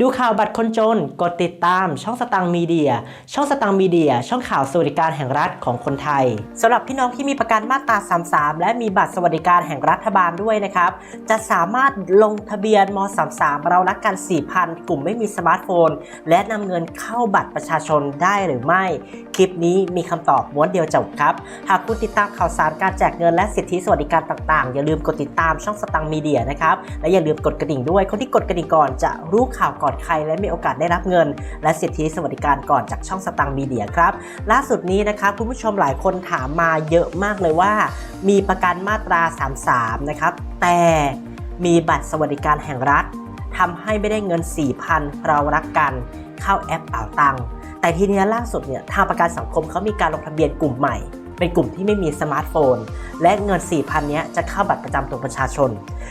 ดูข่าวบัตรคนจน กดติดตามช่องสตังมีเดีย ช่องสตังมีเดีย ช่องข่าวสวัสดิการแห่งรัฐของคนไทยสำหรับพี่น้องที่มีประกันมาตรา 33 และมีบัตรสวัสดิการแห่งรัฐบาลด้วยนะครับ จะสามารถลงทะเบียนม 33 เรารักกัน 4,000 กลุ่มไม่มีสมาร์ทโฟน และนำเงินเข้าบัตรประชาชนได้หรือไม่คลิปนี้มีคำตอบม้วนเดียวจบครับ หากคุณติดตามข่าวสารการแจกเงินและสิทธิสวัสดิการต่างๆ อย่าลืมกดติดตามช่องสตังมีเดียนะครับ และอย่าลืมกดกระดิ่งด้วย คนที่กดกระดิ่งก่อนจะรู้ข่าวก่อนใคร และมีโอกาสได้รับเงิน และสิทธิสวัสดิการก่อนจากช่องสตังมีเดียครับ ล่าสุดนี้นะครับคุณผู้ชมหลายคนถามมาเยอะมากเลยว่า มีประกันมาตรา 33 นะครับ แต่มีบัตรสวัสดิการแห่งรัฐทำให้ไม่ได้เงิน 4,000 เรารักกัน เข้าแอปเป่าตังค์ แต่ทีนี้ล่าสุดเนี่ยทางประกันสังคมเขามีการลงทะเบียนกลุ่มใหม่ เป็นกลุ่มที่ไม่มีสมาร์ทโฟน และเงิน 4,000เนี้ยจะเข้าบัตรประจำตัวประชาชน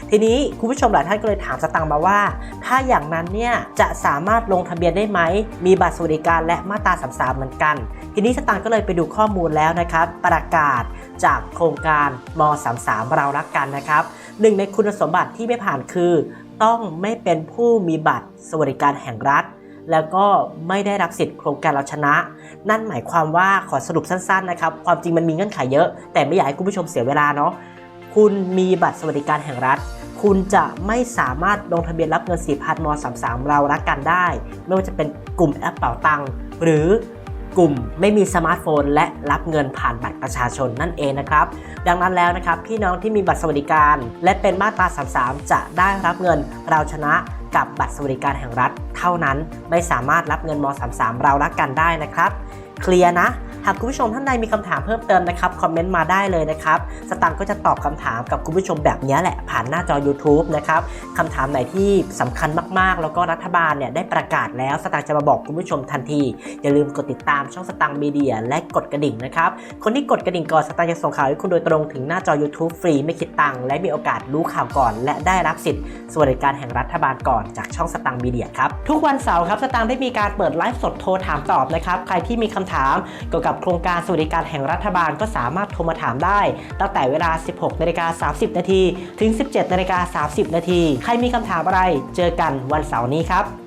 ทีนี้คุณผู้ชมหลายท่านก็เลยถามสตังค์มาว่า ถ้าอย่างนั้นเนี่ยจะสามารถลงทะเบียนได้ไหม มีบัตรสวัสดิการและมาตรา33เหมือนกัน ทีนี้สตังค์ก็เลยไปดูข้อมูลแล้วนะครับ ประกาศจากโครงการม 33 เรารักกันนะครับหนึ่งในคุณสมบัติที่ไม่ผ่านคือ ต้องไม่เป็นผู้มีบัตรสวัสดิการแห่งรัฐ แล้วก็ไม่ได้รับสิทธิ์โครงการเราชนะ นั่นหมายความว่าขอสรุปสั้นๆนะครับ ความจริงมันมีเงื่อนไขเยอะ แต่ไม่อยากให้คุณผู้ชมเสียเวลาเนาะ คุณมีบัตรสวัสดิการแห่งรัฐ คุณจะไม่สามารถลงทะเบียนรับเงิน4,000ม33 เรารักกันได้ ไม่ว่าจะเป็นกลุ่มแอปเป่าตังหรือกลุ่มไม่มีสมาร์ทโฟน และรับเงินผ่านบัตรประชาชนนั่นเองนะครับ ดังนั้นแล้วนะครับ พี่น้องที่มีบัตรสวัสดิการ และเป็นมาตรา 33 จะได้รับเงินเราชนะ กับบัตรสวัสดิการแห่งรัฐ เท่านั้นไม่สามารถรับเงินม 33 เรารักกันได้นะครับ เคลียร์นะ หากคุณผู้ชมท่านใดมีคำถามเพิ่มเติมนะครับคอมเมนต์มาได้เลยนะครับสตังค์ก็จะตอบคำถามกับคุณผู้ชมแบบนี้แหละผ่านหน้าจอ YouTube นะครับคำถามไหนที่สำคัญมากๆ แล้วก็รัฐบาลเนี่ยได้ประกาศแล้วสตังค์จะมาบอกคุณผู้ชมทันที อย่าลืมกดติดตามช่องสตังค์มีเดียและกดกระดิ่งนะครับคนที่กดกระดิ่งก่อนสตังค์จะส่งข่าวให้คุณโดยตรงถึงหน้าจอ YouTube ฟรีไม่คิดตังค์และมีโอกาสรู้ข่าวก่อน และได้รับสิทธิ์สวัสดิการแห่งรัฐบาลก่อนจากช่องสตังค์มีเดียครับทุกวันเสาร์ครับสตังค์ได้มีการเปิดไลฟ์สดโทรถามตอบนะครับใครที่มีคำถามเกี่ยวกับโครงการสวัสดิการแห่งรัฐบาลก็สามารถโทรมาถามได้ ตั้งแต่เวลา 16นาฬิกา30 นาที ถึง 17นาฬิกา30 นาที ใครมีคำถามอะไร เจอกันวันเสาร์นี้ครับ